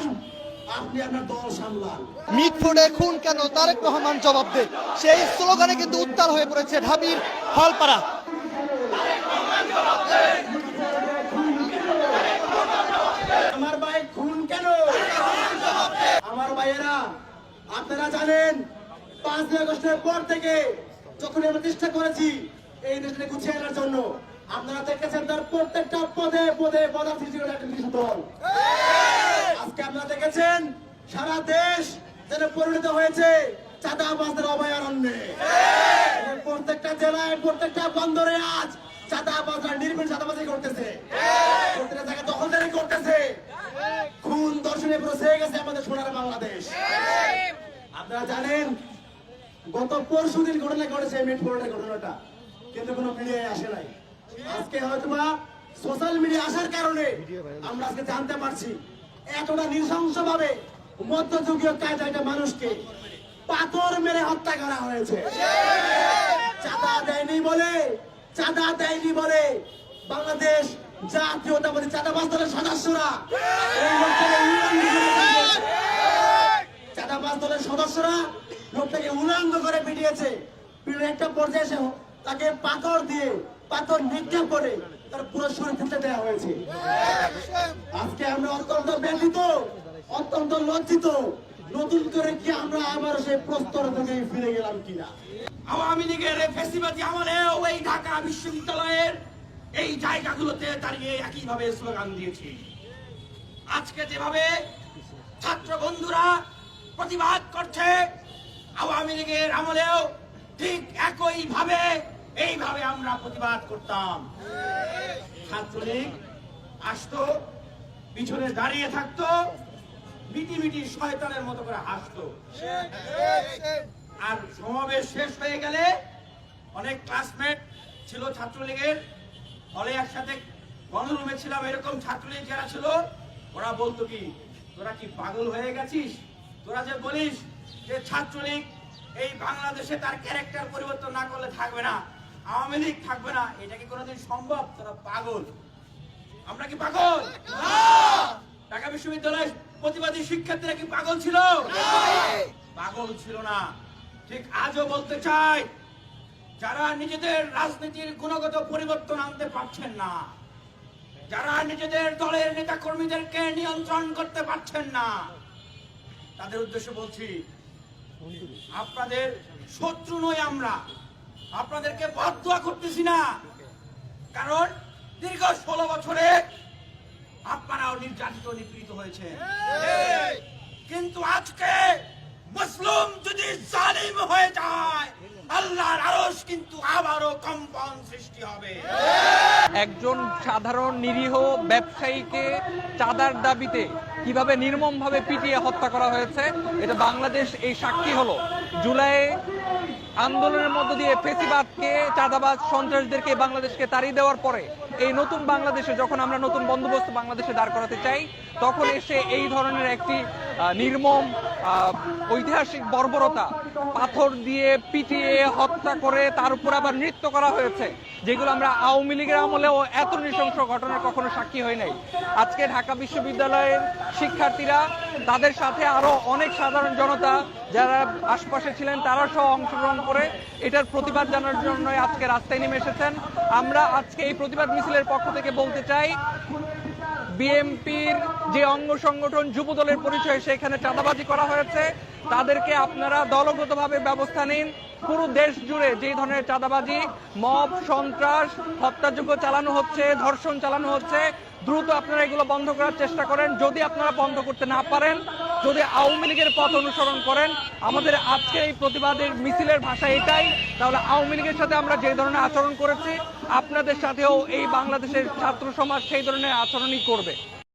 যান আপনি আপনার দল সামলান। মিটফোর্ডে খুন কেন? তারেক রহমান জবাব দে। সেই স্লোগানে কিন্তু উত্তাল হয়ে পড়েছে ঢাবির হলপাড়া। আমার ভাই খুন কেন? আমার ভাইয়েরা আপনারা জানেন পাঁচই আগস্টের পর থেকে যখন আমরা চেষ্টা করেছি এই দেশটা গুছিয়ে আনার জন্য আপনারা দেখেছেন তার প্রত্যেকটা পদে পদে পদার্থী ছিল একটা নির্দিষ্ট দল। আজকে আপনারা দেখেছেন, সারা দেশ যেন পরিণত হয়েছে চাঁদাবাজদের অভয়ারণ্যে। প্রত্যেকটা জেলায়, প্রত্যেকটা বন্দরে আজ চাঁদাবাজরা নির্বিল চাঁদাবাজি করতেছে। প্রত্যেকটা জায়গায় দখলদারি করতেছে। খুন দর্শনে সেরে গেছে আমাদের সোনার বাংলাদেশ। আপনারা জানেন, গত পরশু দিন ঘটনা ঘটেছে মিটফোর্ডের ঘটনাটা। কিন্তু কোনো মিডিয়ায় আসে নাই। আজকে হয়তোবা সোশ্যাল মিডিয়া আসার কারণে আমরা আজকে জানতে পারছি এতটা নৃশংস ভাবে মধ্যযুগীয় কায়দা একটা মানুষকে পাথর মেরে হত্যা করা হয়েছে চাঁদা দেয়নি বলে, চাঁদা দেয়নি বলে বাংলাদেশ জাতীয়তাবাদী চাঁদাবাজ দলের সদস্যরা। চাঁদাবাজ দলের সদস্যরা লোকটাকে উলঙ্গ করে পিটিয়েছে একটা পর্যায়ে তাকে পাথর দিয়ে, পাথর নিক্ষেপ করে তার পুরস্কার ফেটে দেওয়া হয়েছে। আজকে আমরা অত্যন্ত ব্যথিত অত্যন্ত লজ্জিত। নতুন করে কি আমরা আবার সেই প্রস্তর থেকে ফিরে গেলাম কিনা? আওয়ামী লীগের ফেসিবাদী আমলেও এই ঢাকা বিশ্ববিদ্যালয়ের এই জায়গাগুলোতে দাঁড়িয়ে একইভাবে স্লোগান দিয়েছি। আজকে যেভাবে ছাত্র বন্ধুরা প্রতিবাদ করছে আওয়ামী লীগের আমলেও ঠিক একই ভাবে এইভাবে আমরা প্রতিবাদ করতাম। ছাত্রলীগ আসতো, পিছনে দাঁড়িয়ে থাকতো, মিটি মিটি শয়তানের মতো করে হাসতো। আর সমাবেশ শেষ হয়ে গেলে অনেক ক্লাসমেট ছিল ছাত্রলীগের, হলে একসাথে গণরুমে ছিলাম, এরকম ছাত্রলীগ যারা ছিল, ওরা বলতো কি, তোরা কি পাগল হয়ে গেছিস? তোরা যে বলিস যে ছাত্রলীগ এই বাংলাদেশে তার ক্যারেক্টার পরিবর্তন না করলে থাকবে না। আওয়ামী লীগ থাকবে না এটা কি কোনোদিন সম্ভব? তোরা পাগল। আমরা কি পাগল? ঢাকা বিশ্ববিদ্যালয়ের প্রতিবাদী শিক্ষার্থীরা কি পাগল ছিল? পাগল ছিল না। ঠিক আজও বলতে চাই যারা নিজেদের রাজনীতির গুণগত পরিবর্তন আনতে পারছেন না যারা নিজেদের দলের নেতা কর্মীদেরকে নিয়ন্ত্রণ করতে পারছেন না তাদের উদ্দেশ্যে বলছি আপনাদের শত্রু নই আমরা। আপনাদেরকে বদুয়া করতেছি না। কারণ দীর্ঘ ষোলো বছরে আপনারাও নির্যাতিত নিপীড়িত হয়েছে কিন্তু আজকে মুসলিম যদি জালিম হয়ে যায় আল্লাহর আরশ কিন্তু আবারও কম্পন সৃষ্টি হবে। একজন সাধারণ নিরীহ ব্যবসায়ীকে চাঁদার দাবিতে কীভাবে নির্মমভাবে পিটিয়ে হত্যা করা হয়েছে এটা বাংলাদেশ এই সাক্ষী হলো। জুলাই আন্দোলনের মধ্য দিয়ে ফেসিবাদকে, চাঁদাবাজ সন্ত্রাসদেরকে বাংলাদেশকে তাড়িয়ে দেওয়ার পরে এই নতুন বাংলাদেশে যখন আমরা নতুন বন্দোবস্ত বাংলাদেশে দাঁড় করাতে চাই তখন এসে এই ধরনের একটি নির্মম ঐতিহাসিক বর্বরতা, পাথর দিয়ে পিটিয়ে হত্যা করে তার উপর আবার নৃত্য করা হয়েছে, যেগুলো আমরা আওয়ামী লীগের আমলেও এত নৃশংস ঘটনার কখনো সাক্ষী হয় নাই। আজকে ঢাকা বিশ্ববিদ্যালয়ের শিক্ষার্থীরা, তাদের সাথে আরও অনেক সাধারণ জনতা যারা আশপাশে ছিলেন, তারা সহ অংশগ্রহণ করে এটার প্রতিবাদ জানার জন্য আজকে রাস্তায় নেমে এসেছেন। আমরা আজকে এই প্রতিবাদ মিছিলের পক্ষ থেকে বলতে চাই বিএমপির যে অঙ্গ সংগঠন যুব দলের পরিচয়, সেখানে চাঁদাবাজি করা হয়েছে। তাদেরকে আপনারা দলগতভাবে ব্যবস্থা নিন। পুরো দেশ জুড়ে যে ধরনের চাঁদাবাজি, মব, সন্ত্রাস হত্যাযোগ্য চালানো হচ্ছে, ধর্ষণ চালানো হচ্ছে, দ্রুত আপনারা এগুলো বন্ধ করার চেষ্টা করেন। যদি আপনারা বন্ধ করতে না পারেন, যদি আওয়ামী লীগের পথ অনুসরণ করেন, আমাদের আজকের এই প্রতিবাদের মিছিলের ভাষা এটাই, তাহলে আওয়ামী লীগের সাথে আমরা যে ধরনের আচরণ করেছি, আপনাদের সাথেও এই বাংলাদেশের ছাত্র সমাজ সেই ধরনের আচরণই করবে।